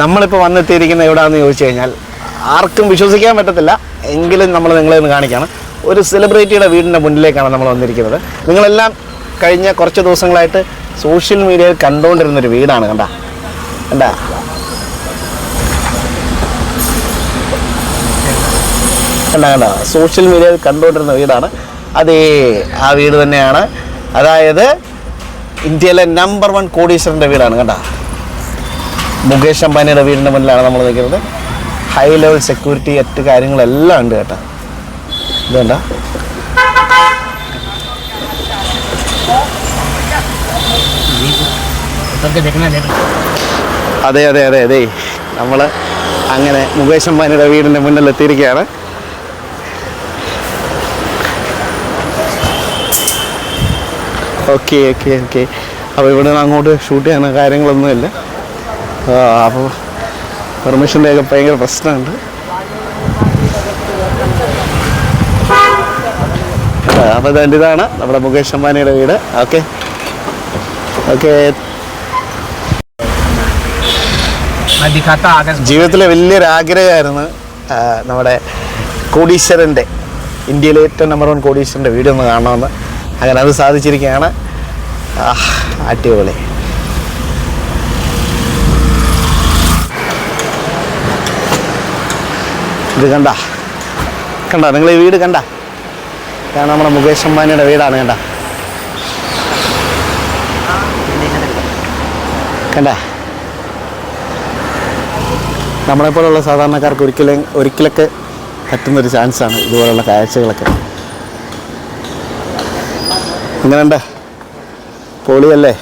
നമ്മളിപ്പോൾ വന്നെത്തിയിരിക്കുന്നത് എവിടെയാണെന്ന് ചോദിച്ചു കഴിഞ്ഞാൽ ആർക്കും വിശ്വസിക്കാൻ പറ്റത്തില്ല എങ്കിലും നമ്മൾ നിങ്ങളെ ഒന്ന് കാണിക്കുകയാണ് ഒരു സെലിബ്രിറ്റിയുടെ വീടിന്റെ മുന്നിലേക്കാണ് നമ്മൾ വന്നിരിക്കുന്നത്. നിങ്ങളെല്ലാം കഴിഞ്ഞ കുറച്ച് ദിവസങ്ങളായിട്ട് സോഷ്യൽ മീഡിയയിൽ കണ്ടുകൊണ്ടിരുന്നൊരു വീടാണ് കണ്ട? കണ്ട? കണ്ട കണ്ട? സോഷ്യൽ മീഡിയയിൽ കണ്ടുകൊണ്ടിരുന്ന വീടാണ്. അതേ ആ വീട് തന്നെയാണ്. അതായത് ഇന്ത്യയിലെ നമ്പർ വൺ കോടീശ്വരന്റെ വീടാണ് കണ്ട? മുകേഷ് അംബാനിയുടെ വീടിന്റെ മുന്നിലാണ് നമ്മൾ നിൽക്കുന്നത്. ഹൈ ലെവൽ സെക്യൂരിറ്റി മറ്റ് കാര്യങ്ങളെല്ലാം ഉണ്ട് കേട്ടോ. ഇതുണ്ട അതെ അതെ അതെ അതെ. നമ്മൾ അങ്ങനെ മുകേഷ് അംബാനിയുടെ വീടിന്റെ മുന്നിൽ എത്തിയിരിക്കുകയാണ്. ഓക്കെ ഓക്കെ ഓക്കെ അപ്പോൾ ഇവിടെ നിന്ന് അങ്ങോട്ട് ഷൂട്ട് ചെയ്യുന്ന കാര്യങ്ങളൊന്നുമില്ല. അപ്പോൾ പെർമിഷന്റെയൊക്കെ ഭയങ്കര പ്രശ്നമുണ്ട്. അപ്പോൾ ഇതാണ് ഇതാണ് നമ്മുടെ മുകേഷ് അംബാനിയുടെ വീട്. ഓക്കെ. ഓക്കെ. ജീവിതത്തിലെ വലിയൊരു ആഗ്രഹമായിരുന്നു നമ്മുടെ കോടീശ്വരന്റെ ഇന്ത്യയിലെ ഏറ്റവും നമ്പർ വൺ കോടീശ്വരന്റെ വീട് ഒന്ന് കാണണമെന്ന്. അങ്ങനെ അത് സാധിച്ചിരിക്കുകയാണ്. അടിപൊളി. ഇത് കണ്ട. കണ്ട നിങ്ങൾ ഈ വീട് കണ്ട. ഇതാണ് നമ്മുടെ മുകേഷ് അംബാനിയുടെ വീടാണ് കണ്ട. കണ്ട. നമ്മളെപ്പോലുള്ള സാധാരണക്കാർക്ക് ഒരിക്കലും ഒരിക്കലൊക്കെ പറ്റുന്നൊരു ചാൻസാണ് ഇതുപോലുള്ള കാഴ്ചകളൊക്കെ. എങ്ങനെയുണ്ട്? പൊളിയല്ലേ?